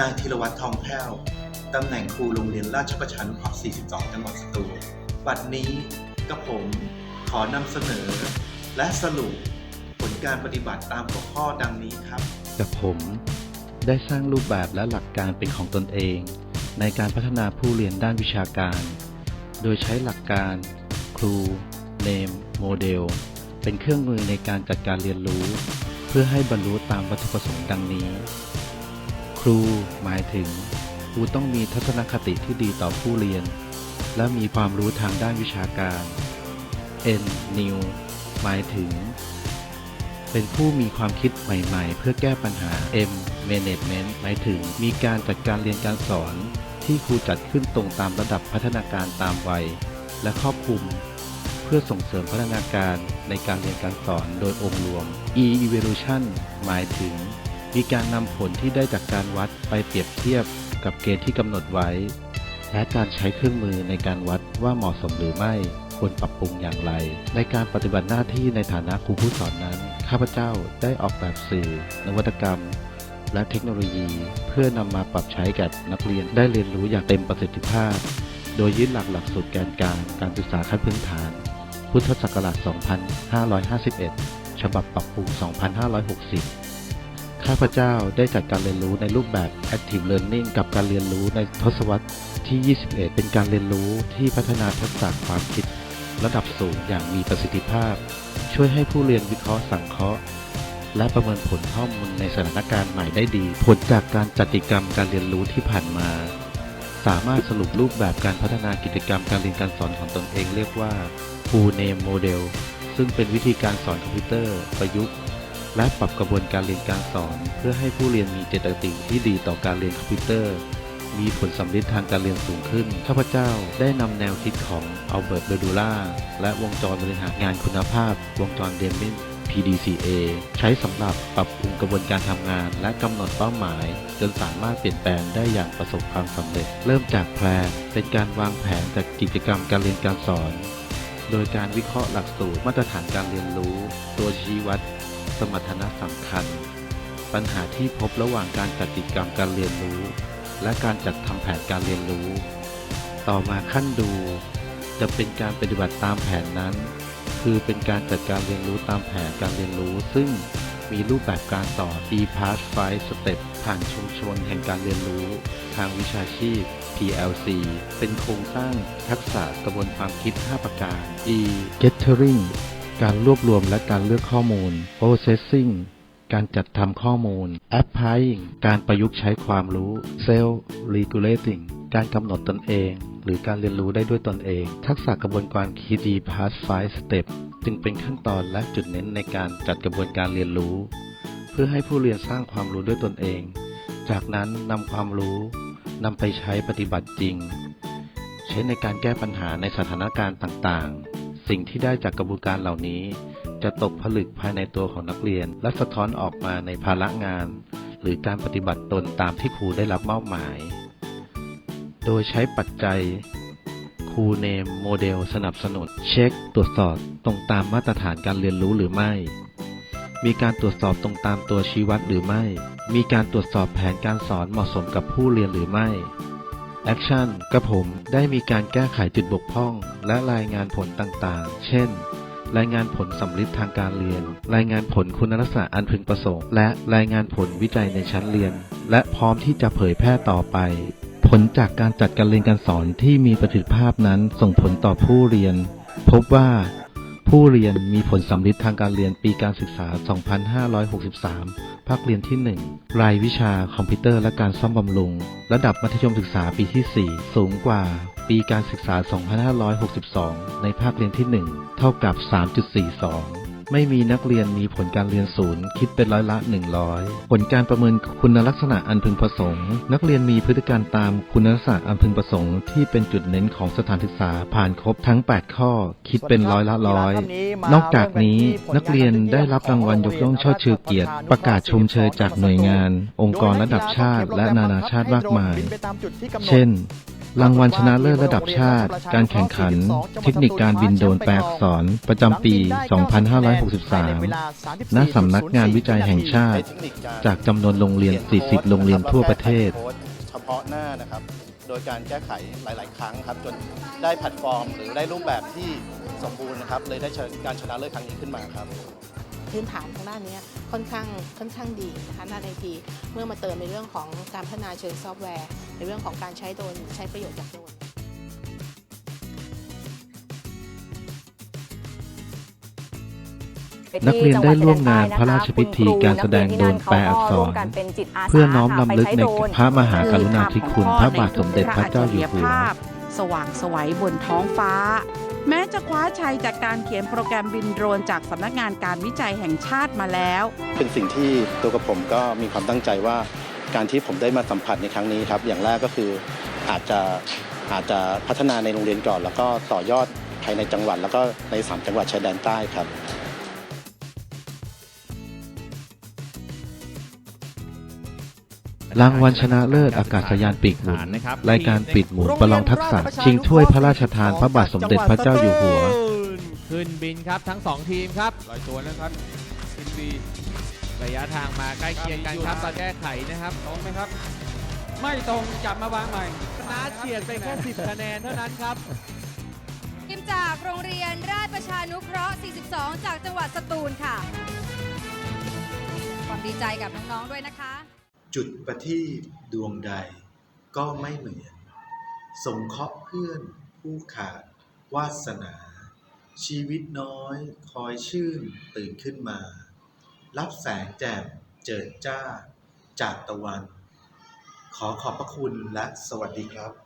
นายธีรวัตรทองแพ้ว ตำแหน่งครูโรงเรียนราชประชานุเคราะห์ 42 จังหวัดสตูล บัดนี้กับผมขอนำเสนอ และสรุปผลการปฏิบัติตามหัวข้อดังนี้ครับ กับผมได้สร้างรูปแบบและหลักการเป็นของตนเอง ในการพัฒนาผู้เรียนด้านวิชาการ โดยใช้หลักการ ครู เนม โมเดล เป็นเครื่องมือในการจัดการเรียนรู้ เพื่อให้บรรลุตามวัตถุประสงค์ดังนี้ รูหมายถึงครูต้องมีทัศนคติที่ดีต่อผู้เรียน และมีความรู้ทางด้านวิชาการ N New หมายถึง เป็นผู้มีความคิดใหม่ๆ เพื่อแก้ปัญหา M Management หมายถึงมีการจัดการเรียนการสอนที่ครูจัดขึ้นตรงตามระดับพัฒนาการตามวัย และครอบคลุม เพื่อส่งเสริมพัฒนาการในการเรียนการสอนโดยองค์รวม E Evaluation หมายถึง มีการนำผลที่ได้จากการวัดไปเปรียบเทียบกับเกณฑ์ที่กำหนดไว้ และการใช้เครื่องมือในการวัดว่าเหมาะสมหรือไม่ควรปรับปรุงอย่างไร ในการปฏิบัติหน้าที่ในฐานะครูผู้สอนนั้น ข้าพเจ้าได้ออกแบบสื่อ นวัตกรรม และเทคโนโลยี เพื่อนำมาปรับใช้กับนักเรียนได้เรียนรู้อย่างเต็มประสิทธิภาพ โดยยึดหลักหลักสูตรแกนกลางการศึกษาขั้นพื้นฐาน พุทธศักราช 2551 ฉบับปรับปรุง 2560 ข้าพเจ้าได้จัดการเรียนรู้ในรูปแบบ Active Learning กับการเรียนรู้ในทศวรรษที่ 21 เป็นการเรียนรู้ที่พัฒนาทักษะความคิด ระดับสูงอย่างมีประสิทธิภาพ ช่วยให้ผู้เรียนวิเคราะห์สังเคราะห์ และประเมินผลข้อมูลในสถานการณ์ใหม่ได้ดี ผลจากการจัดกิจกรรมการเรียนรู้ที่ผ่านมา สามารถสรุปรูปแบบการพัฒนากิจกรรมการเรียนการสอนของตนเองเรียกว่า Full Name Model ซึ่งเป็นวิธีการสอนคอมพิวเตอร์ประยุกต์ และปรับกระบวนการเรียนการสอน เพื่อให้ผู้เรียนมีเจตติที่ดีต่อการเรียนคอมพิวเตอร์ มีผลสำลิดทางการเรียนสูงขึ้น ข้าพเจ้าได้นำแนวคิดของอัลเบิร์ต เบดูล่า และวงจรบริหารงานคุณภาพ วงจรเดมิน PDCA ใช้สำหรับปรับปรุงกระบวนการทำงาน และกำหนดเป้าหมาย จนสามารถเปลี่ยนแปลงได้อย่างประสบความสำเร็จ เริ่มจากแพลนเป็นการวางแผนจากกิจกรรมการเรียนการสอน โดยการวิเคราะห์หลักสูตรมาตรฐานการเรียนรู้ ตัวชี้วัด สมรรถนะสำคัญ ปัญหาที่พบระหว่างการจัดกิจกรรมการเรียนรู้ และการจัดทำแผนการเรียนรู้ ต่อมาขั้นดู จะเป็นการปฏิบัติตามแผนนั้น คือเป็นการจัดการเรียนรู้ตามแผนการเรียนรู้ ซึ่งมีรูปแบบการต่อ e pass 5 step ผ่านชุมชนแห่งการเรียนรู้ ทางวิชาชีพ PLC เป็นโครงสร้างทักษะกระบวนความคิด 5 ประการ e gathering การรวบรวมและการเลือกข้อมูล processing การจัดทำข้อมูล applying การประยุกต์ใช้ความรู้ self regulating การกำหนดตนเอง หรือการเรียนรู้ได้ด้วยตนเอง ทักษะกระบวนการคิด pass 5 step จึงเป็นขั้นตอนและจุดเน้นในการจัดกระบวนการเรียนรู้ เพื่อให้ผู้เรียนสร้างความรู้ด้วยตนเอง จากนั้นนำความรู้นำไปใช้ปฏิบัติจริง ใช้ในการแก้ปัญหาในสถานการณ์ต่างๆ สิ่งที่ได้จากกระบวนการเหล่านี้ จะตกผลึกภายในตัวของนักเรียน และสะท้อนออกมาในภาระงาน หรือการปฏิบัติตนตามที่ครูได้รับมอบหมาย โดยใช้ปัจจัยครูเนมโมเดลสนับสนุน เช็ค ตรวจสอบตรงตามมาตรฐานการเรียนรู้หรือไม่ มีการตรวจสอบตรงตามตัวชี้วัดหรือไม่ มีการตรวจสอบแผนการสอนเหมาะสมกับผู้เรียนหรือไม่ แอคชั่นกระผมได้มีการแก้ไขจุดบกพร่อง และรายงานผลต่างๆ เช่น รายงานผลสำลิดทางการเรียน รายงานผลคุณลักษณะอันพึงประสงค์ และรายงานผลวิจัยในชั้นเรียน และพร้อมที่จะเผยแพร่ต่อไป ผลจากการจัดการเรียนการสอนที่มีประสิทธิภาพนั้นส่งผลต่อผู้เรียน พบว่า ผู้เรียนมีผลสำลิดทางการเรียนปีการศึกษา 2563 ภาคเรียนที่ 1 รายวิชาคอมพิวเตอร์และการซ่อมบำรุง ระดับมัธยมศึกษาปีที่ 4 สูงกว่า ปีการศึกษา 2562 ในภาคเรียนที่ 1 เท่ากับ 3.42 ไม่มีนักเรียนมีผลการเรียนศูนย์คิดเป็นร้อยละ 100 ผลการประเมินคุณลักษณะอันพึงประสงค์ นักเรียนมีพฤติการตามคุณลักษณะอันพึงประสงค์ ที่เป็นจุดเน้นของสถานศึกษาผ่านครบทั้ง 8 ข้อ คิดเป็นร้อยละร้อยนอกจากนี้นักเรียนได้รับรางวัลยกย่องเชิดชูเกียรติ ประกาศชมเชยจากหน่วยงาน องค์กรระดับชาติ และนานาชาติมากมาย เช่น รางวัลชนะเลิศระดับชาติ การแข่งขัน เทคนิคการบินโดรนแปลอักษรประจำปี 2563 ณ สำนักงานวิจัยแห่งชาติ จากจำนวนโรงเรียน 40 โรงเรียนทั่วประเทศ เฉพาะหน้านะครับ โดยการแก้ไขหลาย ๆ ครั้งครับ จนได้แพลตฟอร์ม หรือได้รูปแบบที่สมบูรณ์นะครับ เลยได้การชนะเลิศครั้งนี้ขึ้นมาครับ พื้นฐานทางด้านนี้ค่อนข้างค่อนข้างดีนะคะด้านไอทีเมื่อมาเติมในเรื่องของการพัฒนาเชิงซอฟต์แวร์ ในเรื่องของการใช้โดนใช้ประโยชน์จากโดนนักเรียนได้ร่วมงานพระราชพิธีการแสดงโดนแปลอักษร เพื่อน้อมรำลึกในพระมหากรุณาธิคุณพระบาทสมเด็จพระเจ้าอยู่หัวสว่างสวัยบนท้องฟ้า แม้จะคว้าชัยจากการเขียนโปรแกรมบินโดรนจากสำนักงานการวิจัยแห่งชาติมาแล้ว เป็นสิ่งที่ตัวกับผมก็มีความตั้งใจว่าการที่ผมได้มาสัมผัสในครั้งนี้ครับ อย่างแรกก็คืออาจจะอาจจะพัฒนาในโรงเรียนก่อน แล้วก็ต่อยอดภายในจังหวัด แล้วก็ในสามจังหวัดชายแดนใต้ครับ รางวัลชนะเลิศอากาศยานปีกหมุนรายการปิดหมุนประลองทักษะ ชิงถ้วยพระราชทานพระบาทสมเด็จพระเจ้าอยู่หัว ขึ้นบินครับทั้งสองทีมครับลอยตัวนะครับขึ้นบีระยะทางมาใกล้เคียงกันครับมาแก้ไขนะครับตรงไหมครับ ไม่ตรงจับมาวางใหม่ชนะเฉียดไปแค่ 10 คะแนนเท่านั้นครับทีมจากโรงเรียนราชประชานุเคราะห์ 42 จากจังหวัดสตูลค่ะ ความดีใจกับน้องๆด้วยนะคะ จุดประทีปดวงใดก็ไม่เหมือน สงเคราะห์เพื่อนผู้ขาดวาสนา ชีวิตน้อยคอยชื่นตื่นขึ้นมา รับแสงแจ่มเจิดจ้าจากตะวัน ขอขอบพระคุณและสวัสดีครับ